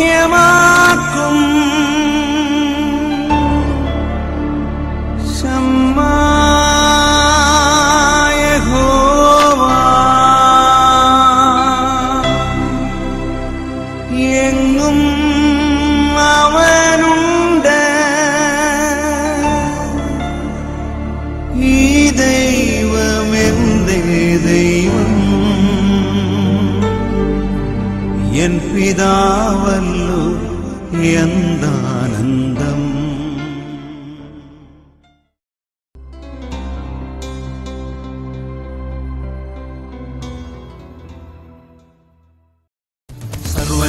camera.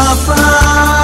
Papai.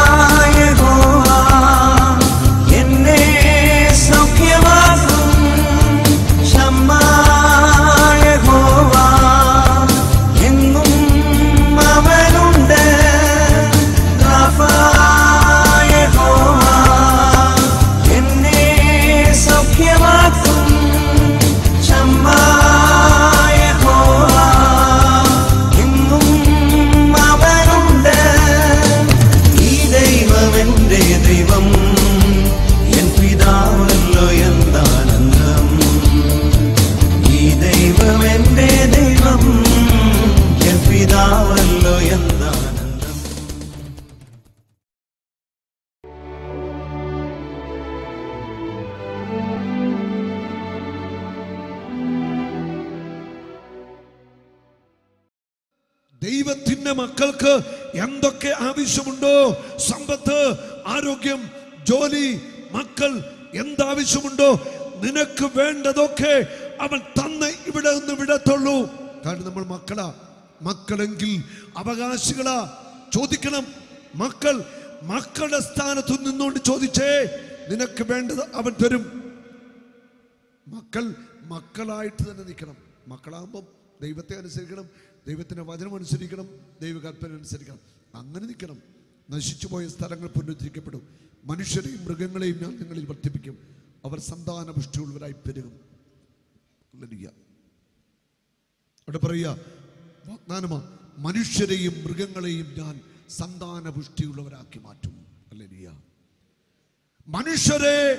ദൈവത്തിന്റെ മക്കൾക്ക് എന്തൊക്കെ ആവശ്യമുണ്ടോ സമ്പത്ത് ആരോഗ്യം ജോലി മക്കൾ എന്താവശ്യമുണ്ടോ നിനക്ക് വേണ്ടതൊക്കെ അവൻ തന്ന് ഇവിടെ നിന്ന് വിടത്തുള്ളൂ. കാരണം നമ്മൾ മക്കളാ. മക്കളെങ്കിൽ അവകാശികളാ. ചോദിക്കണം മക്കൾ മക്കളുടെ സ്ഥാനത്ത് നിന്നുകൊണ്ട് ചോദിച്ചേ നിനക്ക് വേണ്ടത് അവൻ തരും. മക്കൾ മക്കളായിട്ട് തന്നെ നിൽക്കണം. മക്കളാകുമ്പം ദൈവത്തെ അനുസരിക്കണം. ദൈവത്തിന്റെ വചനം അനുസരിക്കണം ദൈവകൽപ്പന അനുസരിക്കണം. അങ്ങനെ നിൽക്കണം. നശിച്ചു പോയ സ്ഥലങ്ങൾ പുനരുദ്ധരിക്കപ്പെടും. മനുഷ്യരെയും മൃഗങ്ങളെയും ഞാൻ നിങ്ങളിൽ വർദ്ധിപ്പിക്കും. അവർ സന്താന പുഷ്ടിയുള്ളവരായി പെരുകും. അവിടെ പറയുക വാഗ്ദാനമാ മനുഷ്യരെയും മൃഗങ്ങളെയും ഞാൻ സന്താന പുഷ്ടിയുള്ളവരാക്കി മാറ്റും. അല്ലെ മനുഷ്യരെ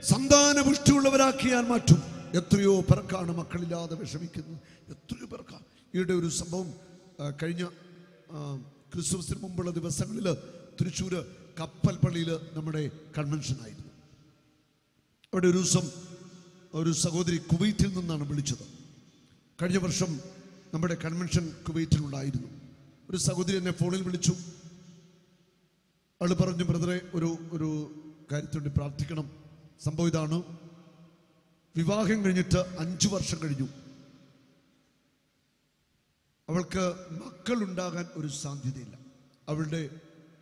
സന്താന പുഷ്ടിയുള്ളവരാക്കി ഞാൻ മാറ്റും. എത്രയോ പേർക്കാണ് മക്കളില്ലാതെ വിഷമിക്കുന്നത്. എത്രയോ പേർക്കാ ഈയിടെ ഒരു സംഭവം കഴിഞ്ഞ ക്രിസ്മസിന് മുമ്പുള്ള ദിവസങ്ങളിൽ തൃശ്ശൂര് കപ്പൽ പള്ളിയിൽ നമ്മുടെ കൺവെൻഷനായിരുന്നു അവിടെ ഒരു ദിവസം ഒരു സഹോദരി കുവൈറ്റിൽ നിന്നാണ് വിളിച്ചത്. കഴിഞ്ഞ വർഷം നമ്മുടെ കൺവെൻഷൻ കുവൈറ്റിലുണ്ടായിരുന്നു. ഒരു സഹോദരി എന്നെ ഫോണിൽ വിളിച്ചു. അവൾ പറഞ്ഞു ബ്രദറെ ഒരു ഒരു കാര്യത്തിനുവേണ്ടി പ്രാർത്ഥിക്കണം. സംഭവം ഇതാണ്. വിവാഹം കഴിഞ്ഞിട്ട് അഞ്ചു വർഷം കഴിഞ്ഞു. അവൾക്ക് മക്കൾ ഉണ്ടാകാൻ ഒരു സാധ്യതയില്ല. അവളുടെ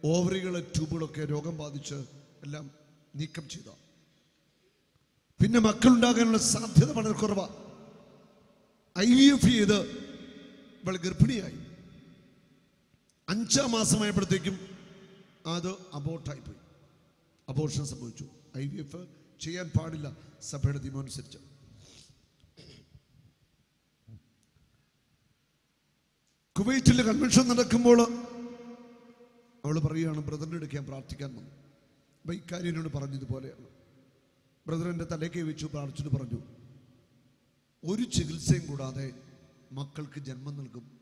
ഓവറികളെ ട്യൂബുകളൊക്കെ രോഗം ബാധിച്ച് എല്ലാം നീക്കം ചെയ്ത. പിന്നെ മക്കൾ ഉണ്ടാകാനുള്ള സാധ്യത വളരെ കുറവാണ് ഐ വി എഫ് ചെയ്ത് ഇവൾ ഗർഭിണിയായി. അഞ്ചാം മാസമായപ്പോഴത്തേക്കും അത് അബോട്ടായി പോയി. അബോർഷൻ സംഭവിച്ചു. ഐ വി എഫ് ചെയ്യാൻ പാടില്ല. സഭയുടെ നിയമം കുവൈറ്റിലെ കൺവെൻഷൻ നടക്കുമ്പോൾ അവൾ പറയുകയാണ് ബ്രദറിന്റെ അടുക്കാൻ പ്രാർത്ഥിക്കാൻ വന്നു. അപ്പം ഇക്കാര്യം എന്നോട് പറഞ്ഞതുപോലെയാണ് ബ്രദർ എന്റെ തലയ്ക്ക് വെച്ചു പ്രാർത്ഥിച്ചിട്ട് പറഞ്ഞു. ഒരു ചികിത്സയും കൂടാതെ മക്കൾക്ക് ജന്മം നൽകും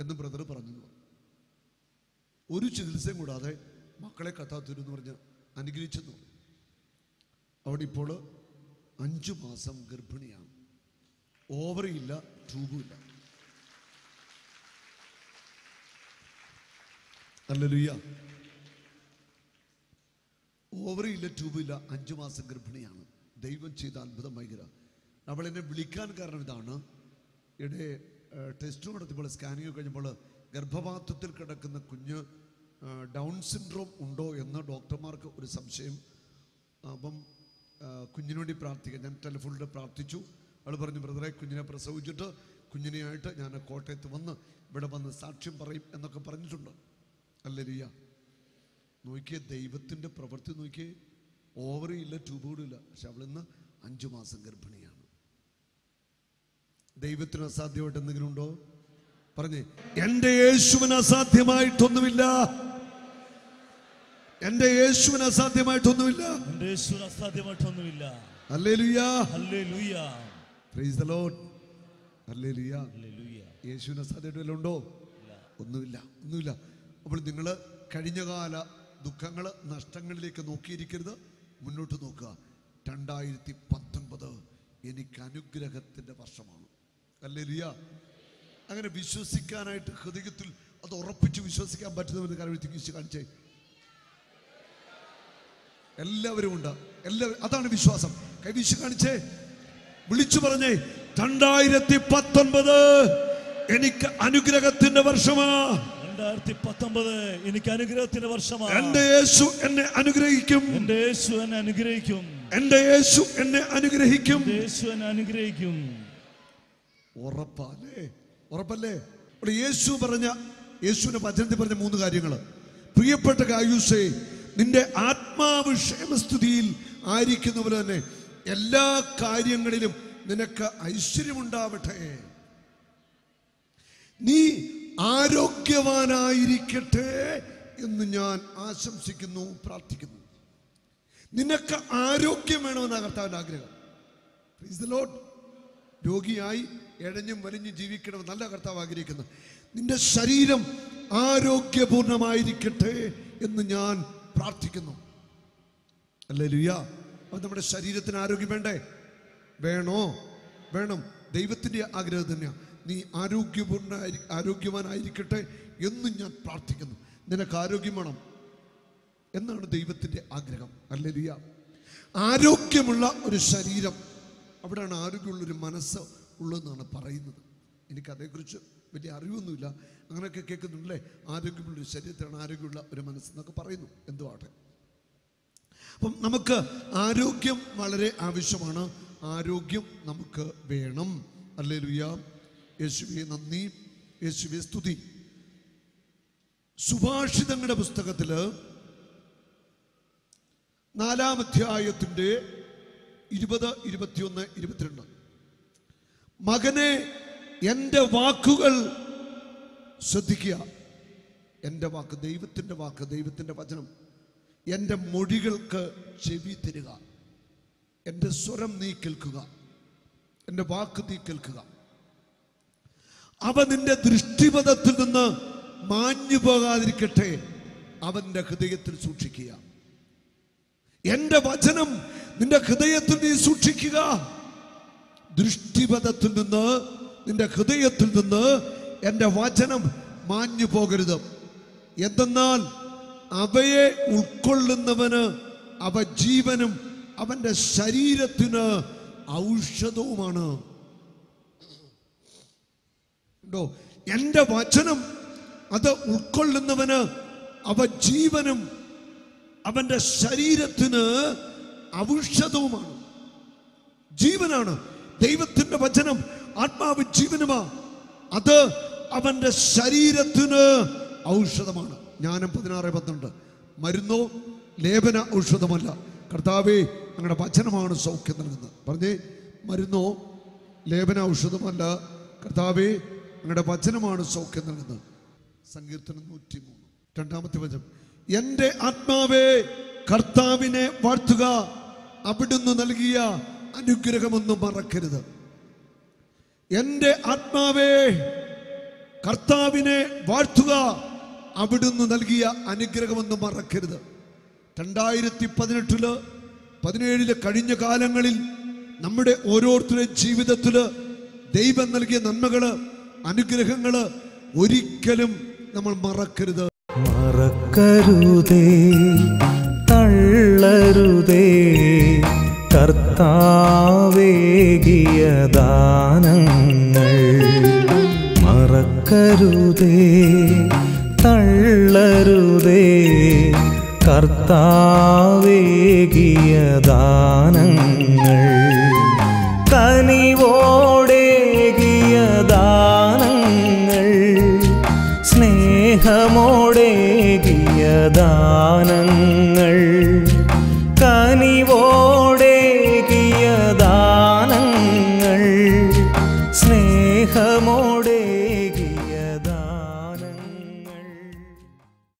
എന്ന് ബ്രദർ പറഞ്ഞു ഒരു ചികിത്സയും കൂടാതെ മക്കളെ കത്താത്തരും എന്ന് പറഞ്ഞ് അനുഗ്രഹിച്ചെന്ന്. അവിടെ ഇപ്പോൾ അഞ്ചു മാസം ഗർഭിണിയാണ്. ഓവറിയില്ല ട്യൂബുമില്ല അല്ലലുയ്യ ഓവറിയില്ല ട്യൂബില്ല അഞ്ചു മാസം ഗർഭിണിയാണ്. ദൈവം ചെയ്ത അത്ഭുതം ഭയങ്കര. എന്നെ വിളിക്കാൻ കാരണം ഇതാണ്. ഇവിടെ ടെസ്റ്റ് നടത്തിയപ്പോൾ സ്കാനിങ് കഴിഞ്ഞപ്പോൾ ഗർഭപാത്രത്തിൽ കിടക്കുന്ന കുഞ്ഞ് ഡൗൺ സിൻഡ്രോം ഉണ്ടോ എന്ന് ഡോക്ടർമാർക്ക് ഒരു സംശയം. അപ്പം കുഞ്ഞിനു വേണ്ടി പ്രാർത്ഥിക്കാൻ ഞാൻ ടെലിഫോണിൽ പ്രാർത്ഥിച്ചു. അവൾ പറഞ്ഞു ബ്രദറെ കുഞ്ഞിനെ പ്രസവിച്ചിട്ട് കുഞ്ഞിനെയായിട്ട് ഞാൻ കോട്ടയത്ത് വന്ന് ഇവിടെ വന്ന് സാക്ഷ്യം പറയും എന്നൊക്കെ പറഞ്ഞിട്ടുണ്ട്. അല്ലരിയ നോക്കിയേ ദൈവത്തിന്റെ പ്രവൃത്തി നോക്കിയേ ഓവറും ഇല്ല പക്ഷെ അവളിന്ന് അഞ്ചു മാസം ഗർഭിണിയാണ്. ദൈവത്തിന് അസാധ്യമായിട്ട് എന്തെങ്കിലും ഉണ്ടോ? പറഞ്ഞേ എന്റെ യേശുവിന് അസാധ്യമായിട്ടൊന്നുമില്ല. എന്റെ യേശുവിന് അസാധ്യമായിട്ടൊന്നുമില്ല. എന്റെ യേശുവിന് അസാധ്യമായിട്ടൊന്നുമില്ല. യേശുവിന് അസാധ്യമായിട്ട് വല്ലതും ഉണ്ടോ? ഒന്നുമില്ല. ഒന്നുമില്ല. അപ്പോൾ നിങ്ങൾ കഴിഞ്ഞകാല ദുഃഖങ്ങൾ നഷ്ടങ്ങളിലേക്ക് നോക്കിയിരിക്കരുത്. മുന്നോട്ട് നോക്കുക. രണ്ടായിരത്തി പത്തൊൻപത് എനിക്ക് അനുഗ്രഹത്തിന്റെ വർഷമാണ്. അല്ലേ ലിയ അങ്ങനെ വിശ്വസിക്കാനായിട്ട് ഹൃദയത്തിൽ അത് ഉറപ്പിച്ച് വിശ്വസിക്കാൻ പറ്റുന്നവരുടെ കാര്യത്തിൽ വീശി കാണിച്ചേ. എല്ലാവരും ഉണ്ട്. എല്ലാവരും അതാണ് വിശ്വാസം. കൈവീശി കാണിച്ചേ. വിളിച്ചു പറഞ്ഞേ രണ്ടായിരത്തി പത്തൊൻപത് എനിക്ക് അനുഗ്രഹത്തിന്റെ വർഷമാ. രണ്ടായിരത്തി പത്തൊമ്പത് എനിക്ക് അനുഗ്രഹത്തിന്റെ വർഷമാണ്. എന്റെ യേശു എന്നെ അനുഗ്രഹിക്കും. എന്റെ യേശു എന്നെ അനുഗ്രഹിക്കും. എന്റെ യേശു എന്നെ അനുഗ്രഹിക്കും. യേശു എന്നെ അനുഗ്രഹിക്കും. ഉറപ്പല്ലേ? ഉറപ്പല്ലേ? ഇവിടെ യേശു പറഞ്ഞ യേശുവിന്റെ വചനത്തിൽ പറഞ്ഞ മൂന്ന് കാര്യങ്ങൾ. പ്രിയപ്പെട്ട കായൂസേ നിന്റെ ആത്മാവ് ക്ഷേമസ്ഥിതിയിൽ ആയിരിക്കുന്ന പോലെ തന്നെ എല്ലാ കാര്യങ്ങളിലും നിനക്ക് ഐശ്വര്യമുണ്ടാവട്ടെ. നീ ആരോഗ്യവാനായിരിക്കട്ടെ എന്ന് ഞാൻ ആശംസിക്കുന്നു പ്രാർത്ഥിക്കുന്നു. നിനക്ക് ആരോഗ്യം വേണമെന്ന കർത്താവിന്റെ ആഗ്രഹം. രോഗിയായി എഴഞ്ഞും വലിഞ്ഞും ജീവിക്കണം നല്ല കർത്താവ് ആഗ്രഹിക്കുന്നു നിന്റെ ശരീരം ആരോഗ്യപൂർണമായിരിക്കട്ടെ എന്ന് ഞാൻ പ്രാർത്ഥിക്കുന്നു. അല്ലേ ലുയ അപ്പൊ നമ്മുടെ ശരീരത്തിന് ആരോഗ്യം വേണ്ടേ? വേണോ? വേണം. ദൈവത്തിന്റെ ആഗ്രഹം തന്നെയാണ് നീ ആരോഗ്യപൂർണായി ആരോഗ്യവാനായിരിക്കട്ടെ എന്നും ഞാൻ പ്രാർത്ഥിക്കുന്നു. നിനക്ക് ആരോഗ്യം വേണം എന്നാണ് ദൈവത്തിന്റെ ആഗ്രഹം. അല്ലെലിയ. ആരോഗ്യമുള്ള ഒരു ശരീരം അവിടെയാണ് ആരോഗ്യമുള്ള ഒരു മനസ്സ് ഉള്ളതെന്നാണ് പറയുന്നത്. എനിക്കതേക്കുറിച്ച് വലിയ അറിവൊന്നുമില്ല. അങ്ങനെയൊക്കെ കേൾക്കുന്നുണ്ടല്ലേ? ആരോഗ്യമുള്ള ഒരു ശരീരത്തിലാണ് ആരോഗ്യമുള്ള ഒരു മനസ്സെന്നൊക്കെ പറയുന്നു. എന്തുവാട്ടെ? അപ്പം നമുക്ക് ആരോഗ്യം വളരെ ആവശ്യമാണ്. ആരോഗ്യം നമുക്ക് വേണം. അല്ലേ ലുയ യേശുവെ നന്ദി. യേശുവെ സ്തുതി. സുഭാഷിതങ്ങളുടെ പുസ്തകത്തിൽ നാലാം അധ്യായത്തിന്റെ ഇരുപത് ഇരുപത്തിയൊന്ന് ഇരുപത്തിരണ്ട്. മകനെ എന്റെ വാക്കുകൾ ശ്രദ്ധിക്കുക. എന്റെ വാക്ക് ദൈവത്തിന്റെ വാക്ക് ദൈവത്തിന്റെ വചനം. എന്റെ മൊഴികൾക്ക് ചെവി തരിക. എന്റെ സ്വരം നീ കേൾക്കുക. എന്റെ വാക്ക് നീ കേൾക്കുക. അവ നിന്റെ ദൃഷ്ടിപഥത്തിൽ നിന്ന് മാഞ്ഞു പോകാതിരിക്കട്ടെ. അവന്റെ ഹൃദയത്തിൽ സൂക്ഷിക്കുക. എന്റെ വചനം നിന്റെ ഹൃദയത്തിൽ നീ സൂക്ഷിക്കുക. ദൃഷ്ടിപഥത്തിൽ നിന്ന് നിന്റെ ഹൃദയത്തിൽ നിന്ന് എന്റെ വചനം മാഞ്ഞു പോകരുത്. എന്തെന്നാൽ അവയെ ഉൾക്കൊള്ളുന്നവന് അവ ജീവനും അവന്റെ ശരീരത്തിന് ഔഷധവുമാണ്. ഉണ്ടോ? എന്റെ വചനം അത് ഉൾക്കൊള്ളുന്നവന് അവ ജീവനും അവന്റെ ശരീരത്തിന് ഔഷധവുമാണ്. ജീവനാണ്. ദൈവത്തിന്റെ വചനം ആത്മാവ് ജീവനുമാ. അത് അവന്റെ ശരീരത്തിന് ഔഷധമാണ്. ജ്ഞാനം പതിനാറ് പന്ത്രണ്ട്. മരുന്നോ ലേപന ഔഷധമല്ല. കർത്താവേ ഞങ്ങളുടെ വചനമാണ് സൗഖ്യം നൽകുന്നത്. പറഞ്ഞേ മരുന്നോ ലേപന ഔഷധമല്ല. കർത്താവേ ഞങ്ങളുടെ വചനമാണ് സൗഖ്യം നൽകുന്നത്. സങ്കീർത്തനം നൂറ്റി മൂന്ന് രണ്ടാമത്തെ വചനം. എന്റെ ആത്മാവേ കർത്താവിനെ വാഴ്ത്തുക. അവിടുന്ന് നൽകിയ അനുഗ്രഹമൊന്നും മറക്കരുത്. എന്റെ ആത്മാവേ കർത്താവിനെ വാഴ്ത്തുക. അവിടുന്ന് നൽകിയ അനുഗ്രഹമൊന്നും മറക്കരുത്. രണ്ടായിരത്തി പതിനെട്ടിൽ പതിനേഴിൽ കഴിഞ്ഞ കാലങ്ങളിൽ നമ്മുടെ ഓരോരുത്തരുടെയും ജീവിതത്തിൽ ദൈവം നൽകിയ നന്മകൾ അനുഗ്രഹങ്ങൾ ഒരിക്കലും നമ്മൾ മറക്കരുത്. മറക്കരുതേ തള്ളരുതേ കർത്താവേകിയ ദാനങ്ങൾ. മറക്കരുതേ തള്ളരുതേ കർത്താവേകിയ ദാനങ്ങൾ. കനിവോടേകിയ